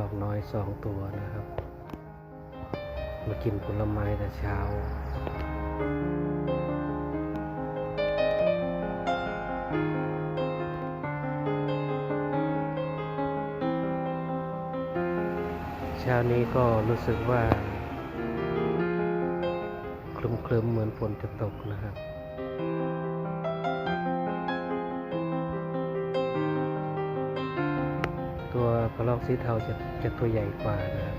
ลอกน้อยสองตัวนะครับ มากินผลไม้แต่เช้าเช้านี้ก็รู้สึกว่าคลึมๆเหมือนฝนจะตกนะครับ กระรอกสีเทาจะจะตัวใหญ่กว่านะครับ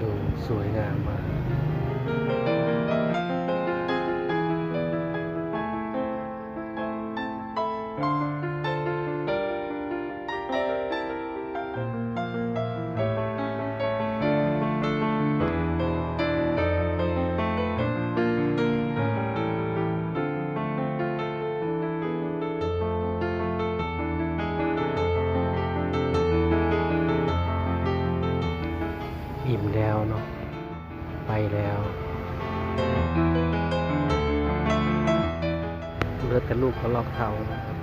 ดูสวยงามมาก แล้วเนาะไปแล้วเลือแต่ลูกเขาลอกเทานะครับ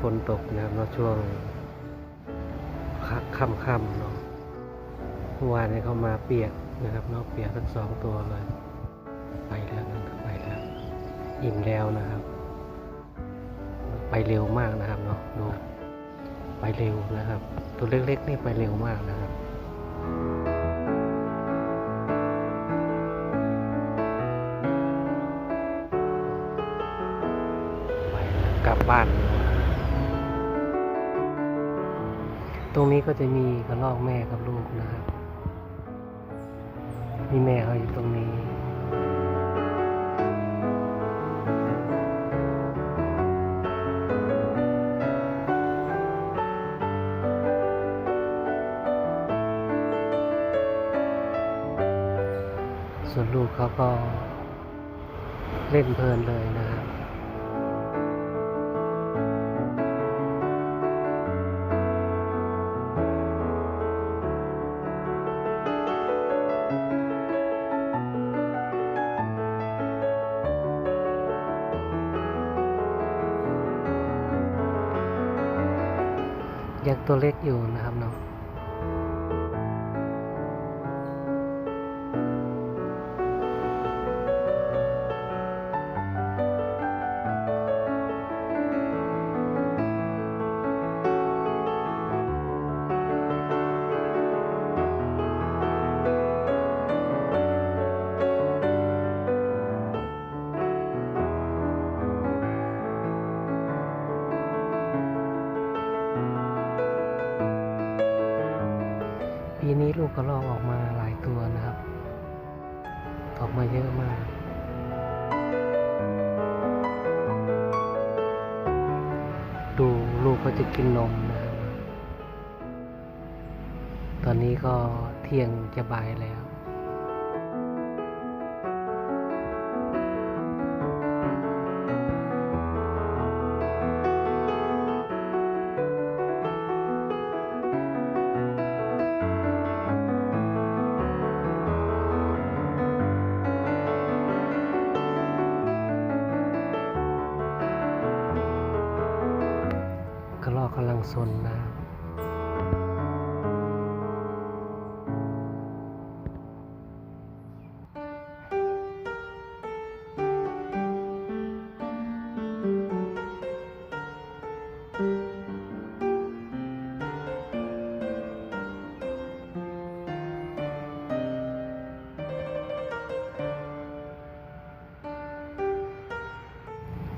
ฝนตกนะครับเนาะช่วงค่ำๆเนาะเมื่อวานนี้เขามาเปียกนะครับเนาะเปียกทั้งสองตัวเลย ไปแล้วนะครับไปแล้วอิ่มแล้วนะครับ ไปเร็วมากนะครับเนาะดูไปเร็วนะครับ ตัวเล็กๆนี่ไปเร็วมากนะครับไปแล้วกลับบ้าน ตรงนี้ก็จะมีกระรอกแม่กับลูกนะครับ มีแม่เขาอยู่ตรงนี้ส่วนลูกเขาก็เล่นเพลินเลยนะ ยังตัวเล็กอยู่นะครับเนาะ ก็จะกินนมนะครับ ตอนนี้ก็เที่ยงจะบ่ายแล้ว ระรอกกำลังซนนะ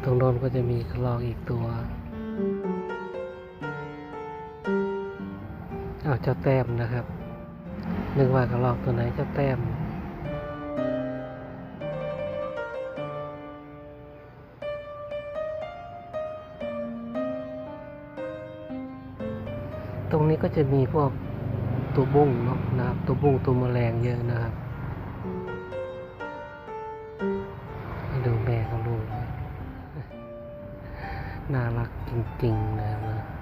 ตรงโน้นก็จะมีกระรอกอีกตัว เอาเจ้าแต้มนะครับ นึกว่ากระรอกตัวไหนเจ้าแต้ม ตรงนี้ก็จะมีพวกตัวบุ้งเนาะนะครับ ตัวบุ้งตัวแมลงเยอะนะครับดูแม่เขาลูกน่ารักจริงๆนะครับ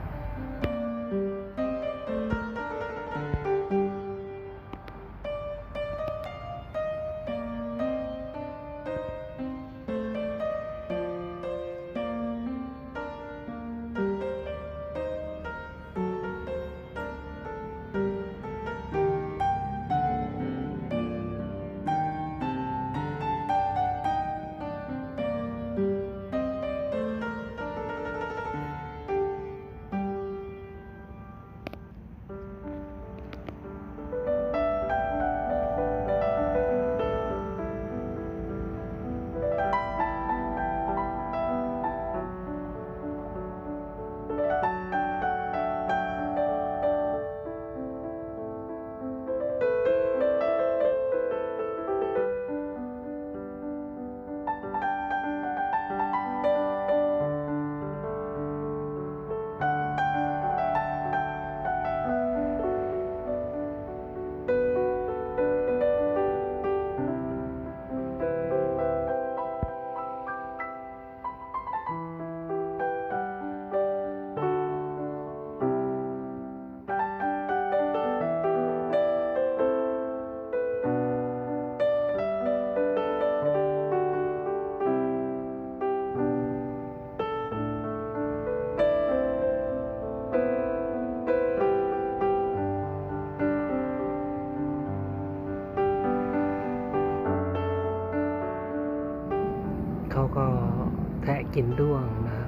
เขาก็แทะกินด้วงนะครับ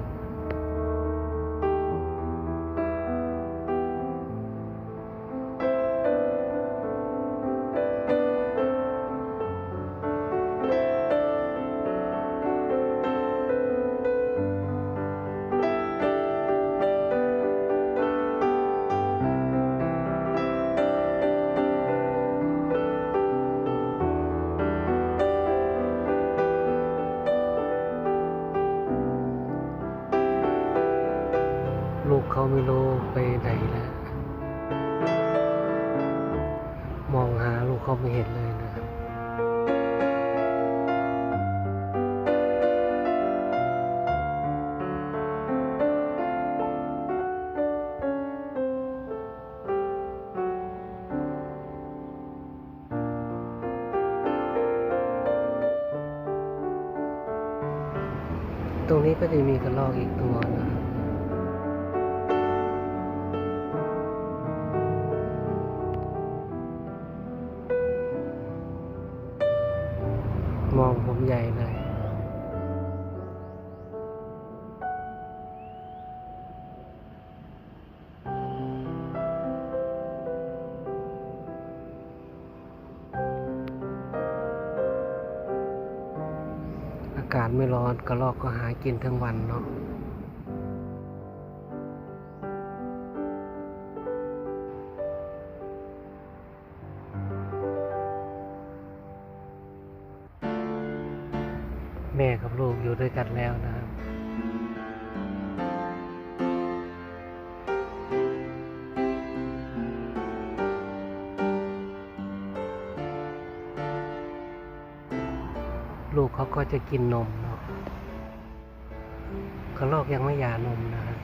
รงนี้ก็จะมีกระรอกอีกตัวนะครับมองผมใหญ่เลยากาศไม่ร้อนกระรอกก็หากินทั้งวันเนาะ ลูกเขาก็จะกินนมเนาะกระลอกยังไม่หย่านมนะครับ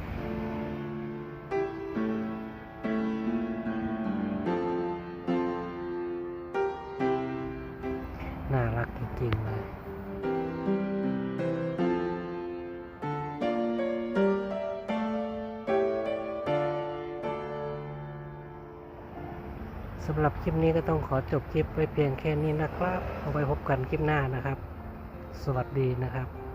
น่ารักจริงๆเลยสำหรับคลิปนี้ก็ต้องขอจบคลิปไว้เพียงแค่นี้นะครับ เอาไว้พบกันคลิปหน้านะครับ วัสดีนะครับ